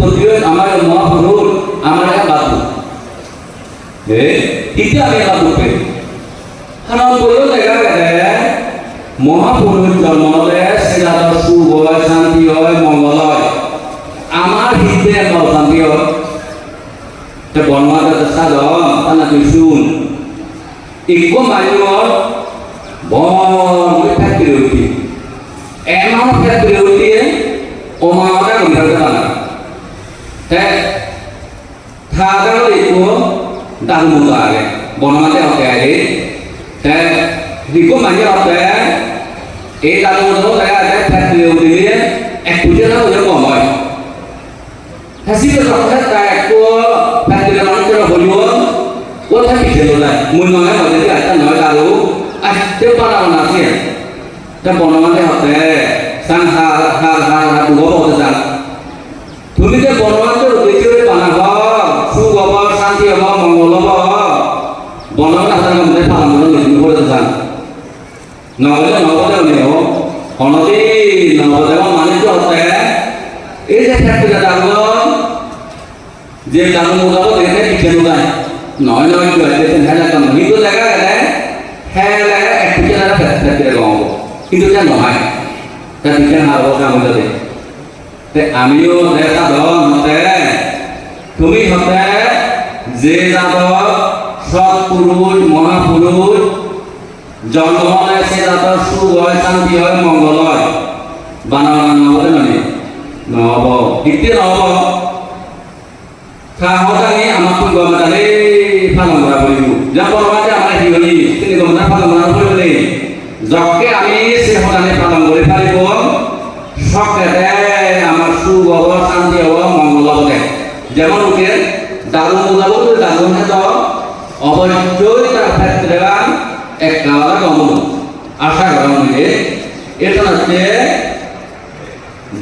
উৎপত্তিও আমার মহাপুরুষ আমার এক ইতি আমি বাবু পে কারণ বলো দেখা গেলে মহাপুরুষ জন্ম হলে সেটা সুখ হয় শান্তি হয় মঙ্গল হয় আমার হৃদয়ে শান্তি হয় তো বর্মাটা সাধন, তানা তুই শুন। ইকো মানুহৰ বৰ ফেক্টৰী উঠি। এমাহৰ ফেক্টৰী উঠিয়ে আগে বনমাতে হতে হয় সাং হা হা হা হা বনমাতে পানা হ সুখ হব শান্তি হব মঙ্গল হব বনমাতে হাতের মধ্যে পালন করে নির্মিত করে যান নহলে নবদেও নেও হনদি নবদেও মানে কি হতে এই যে ফ্যাক্টরি দাম যে দাম মোলাবো দেখে পিছিয়ে নোলায় নয় নয় কি হয় দেখেন হ্যাঁ লাগতাম কিন্তু লেখা গেলে হ্যাঁ লেখা এক পিছিয়ে লাগা ফেলে কমাবো কিন্তু এটা নহয় তা পিছিয়ে হারবো কাম হতে তে আমিও দেখা ধন হতে তুমি হতে যে জাতক সৎপুরুষ মহাপুরুষ জন্ম হলে সে জাতক সুখ হয় শান্তি হয় মঙ্গল হয় মানে নহ'ব এতিয়া নহ'ব সাহসানি আমাক গমতালে পালন কৰা কৰিব যাৰ পৰমাতে আমাৰ হিৰণী তিনি গমতা পালন কৰা কৰিবলৈ যকে আমি সদানে পালন কৰি পাৰিব সকলে আমার সুখ হব শান্তি হব মঙ্গল হবে যেমন উঠে দারুণ বোঝাবো দারুণ তো অবশ্যই তার ক্ষেত্রে একটা গমন। আশা করা মনে এটা হচ্ছে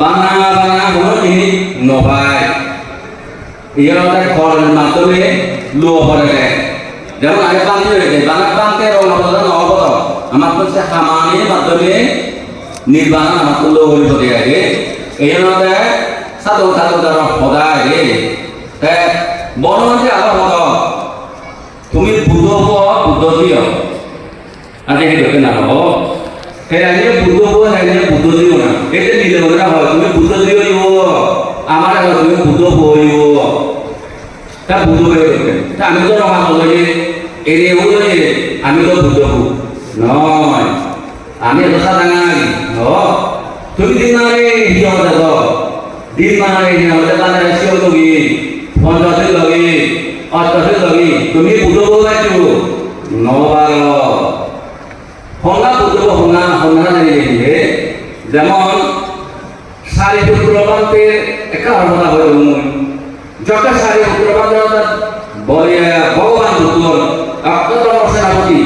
বানা বানা কোনো জিনিস নভায় ইয়ার খড়ের মাধ্যমে লো ভরে দেয়। যেমন আগে বাঁধতে হয়েছে বানার বাঁধতে রং অবদান অবত আমার সে হামানির মাধ্যমে নির্বাণ আমার তো লো হয়ে পড়ে আগে এই জন্য সাধু সাধু তার সদায়। বড় মানুষের আবার হত। আগে সেই দেখে না হব সেই আগে বুদ্ধ হব, সেই আগে বুদ্ধ দিও না। এটা নিলে মনে হয়, তুমি বুদ্ধ দিও দিব। আমার আগে তুমি বুদ্ধ হইব তা বুদ্ধ হয়ে গেছে তা আমি তো রমা বলে এরে ওরে আমি তো বুদ্ধ হব। নয় আমি সাদা নাই। ন তুমি দিন মানে হিসাব দেখো দিন মানে হিসাব দেখো যেমন সারি পুত্র বান্তে একা হরমতা হয়ে মই যত সারি বলে, ভগবান পুত্র অক্ষতম সেনাপতি,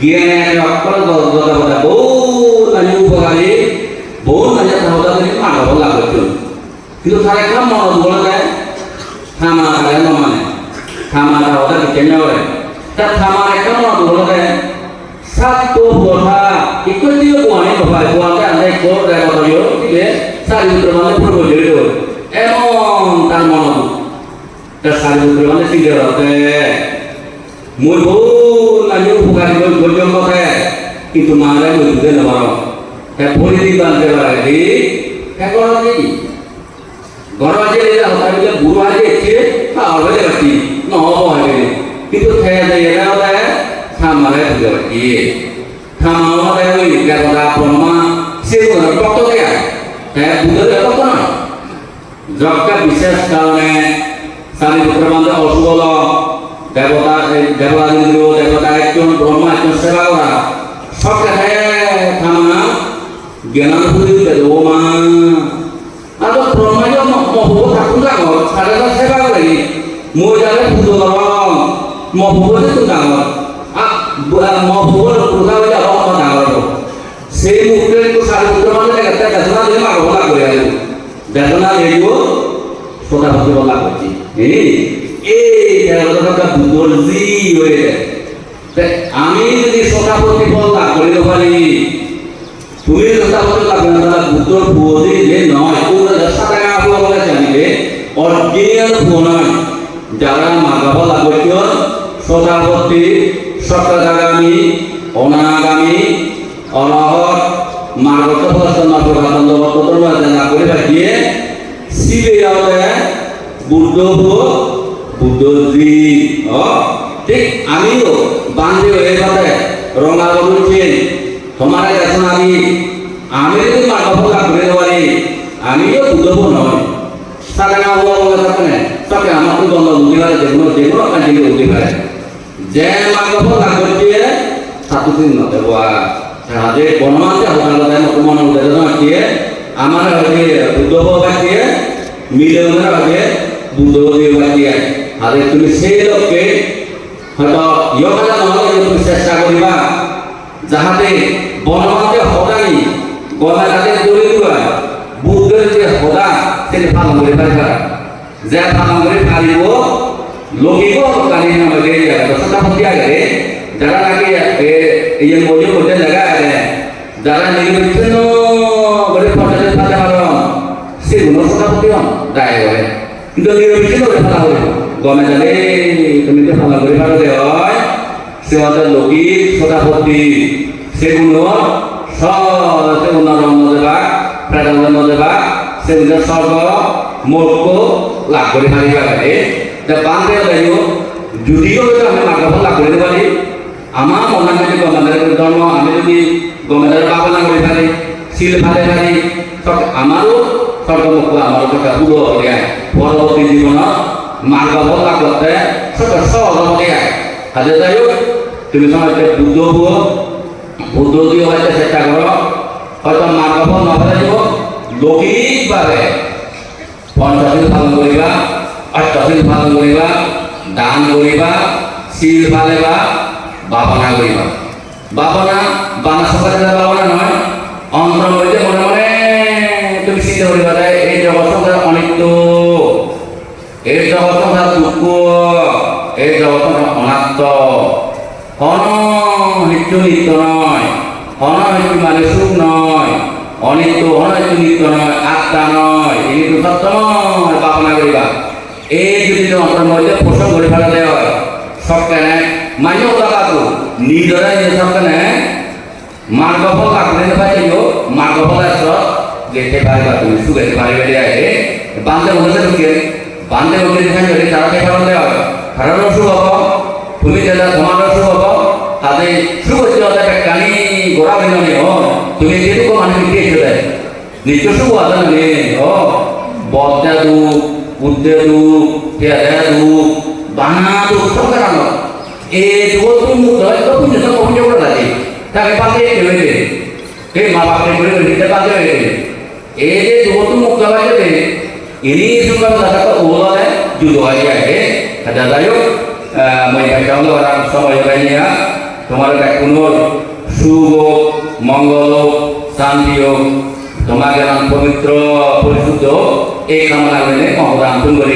জ্ঞান অক্ষর উপকারী, বহু মানব লাগতো কিন্তু তার একটা মন বলে থামা মানে। থামা ধাওদা দিতে নেওয়া তা থামা একটা মন বলে দেয় satu buah ikut dia buah ni bapak buah kan ada ekor dari kota yo tidak sari itu emang tak mau tu dah sari bermana sih dia rata mulu lagi bukan itu boleh mau itu mana itu dia nama boleh di bantai lagi kalau lagi ঘর আছে এটা হতা বিলে বুড়ো আছে এসে খাওয়া হয়ে যাচ্ছি নহব হবে কিন্তু খেয়ে দেয় এটা হলে খামারে বুঝে পাচ্ছি খামারে ওই দেবতা ব্রহ্মা সেগুলো রক্ত দেয়া হ্যাঁ বুঝে দেয় কত না যজ্ঞা বিশেষ কারণে সারি পুত্রবন্ধ অশুভ দেবতা দেবতা ইন্দ্র দেবতা একজন ব্রহ্মা একজন সেবা করা সব মা buat aku nggak mau ada kan saya baru lagi mau jalan butuh orang perusahaan aja orang mau nggak mau সেই মুহূর্তে একটু সাড়ে পুত্র মানে একটা বেদনা দিয়ে মারো বলা করে আলো বেদনা দিয়ে সোটা হতে বলা করছি এই এই দেবতাটা হয়ে আমি যদি সোটা প্রতিফল লাভ করিতে পারি তুমি বলতে লাগবে না তারা বুদ্ধর বুঝি যে নয় পুরো দশটা টাকা আপনার বলে জানিবে অরিজিনাল ফোনয় যারা মাগাব লাগতীয় সদাপতি সত্যাগামী অনাগামী, অনহর মার্গত প্রকাশন বক্তব্য মাঝে না করে থাকিয়ে শিবে আওলে বুদ্ধ বুদ্ধজি অ, ঠিক আমিও বান্ধে হয়ে পাতে রঙা বলছেন তোমার কাছে আমি আমি যদি লাভ করে দেওয়ারি, আমিও বুদ্ধব নয়। তাকে আমার তো বন্ধ বুঝতে পারে যেগুলো যেগুলো কাজে বুঝতে দিন নতে হওয়া সাহায্যে বনমাতে হোটেল মতো মনে উঠে দিয়ে আমার হচ্ছে বুদ্ধব বাকিয়ে মিলে ওনার আগে দিয়ে বাকিয়ে আরে তুমি সেই লোককে হয়তো ইয়কাটা নহলে তুমি চেষ্টা করিবা যাহাতে বনমাতে হদানি গলা কাটে দৌড়ে দিবা বুদ্ধের যে হদা সেটা করে পারিব লৌকিক কালি নামে দশটা হতে আগে যারা নাকি এই মজুর মধ্যে জায়গা আছে যারা নির্বিচ্ছিন্ন করে ফসলের সাথে পারো সেগুলো সদা হতে দায় করে কিন্তু নির্বিচ্ছিন্ন করে ফেলা হবে গমে জানে তুমি তো ফালা করে পারো দে হয় সে আমাদের লৌকিক সদাপতি সেগুলো সব সেগুলো রঙ্গ দেবা প্রাণাঙ্গ দেবা সেগুলো স্বর্গ মোক্ষ লাভ করে পারিবা যা বান্ধে যাইও যদিও আমি মাগাফল লাভ পারি আমার মনে যদি গমেন্দারের ধর্ম আমি যদি গমেন্দারের বাবনা করে পারি শিল ফালে পারি তখন আমারও স্বর্গমুখ আমারও কথা পুরো হয়ে পরবর্তী জীবন মাগাফল লাভ সব সহজ হয়ে যায় কাজে যাই হোক, তুমি সময় বুদ্ধ হুও বুদ্ধ দিয়ে হয়তো চেষ্টা করো হয়তো মাগাফল না পেলে দিব লৌকিকভাবে পঞ্চশীল পালন করিবা অষ্টশীল পালন করিবা, দান করিবা শিল ফালেবা বাবনা করিবা। বাবনা বানা সকালে বাবনা নয়, অন্তর মধ্যে মনে মনে তুমি চিন্তা করিবা যে এই জগৎ সংসার অনিত্য, এই জগৎ সংসার দুঃখ, এই জগৎ সংসার অনাত্ম। অনহিত্য নিত্য নয় অনহিত্য মানে সুখ নয়, অনিত্য অনহিত্য নিত্য নয়, আত্মা নয়, এই তো সত্য নয়। যদি অন্তর মধ্যে পোষণ করে ফেলা দেওয়া হয়। সব কেন মাইও লাগাতো নিজরা যে সব কেন মার্গফল লাগলে না যাইও মার্গফল আসো যেতে পারবা তুমি সুগাইতে পারবে দেয় বান্ধে মনে ঢুকে, বান্ধে মনে ঢুকে যদি তাড়াতাড়ি ফেলা দেওয়া হয়। ফেরারও শুভ তুমি যেটা তোমারও শুভ শুভ হচ্ছে ওদের কানি গোড়া বেন ও, তুমি যেটুকু মানে দিয়ে দেয় নিত্য শুভ আছে না, ও বদ্যা দুঃখ বুদ্ধে দুঃখ তেরে দুঃখ বানা দুঃখ সব কারণ এই দুঃখ তুমি মুখ তো পুণ্য তো পুণ্য করে লাগে তাকে পাতে কেবে দে কে মা বাপরে করে নিতে পাতে গেলে এই যে দুঃখ তুমি মুখ লাগাই দে ini juga kata ulama judo aja ya ada dayo মই ভাইটাও orang সময় লাইনিয়া তোমার কাছে কোনো শুভ, মঙ্গল শান্তি তোমাকে পবিত্র, পরিশুদ্ধ এই কামনা করে মহদান তুমি করে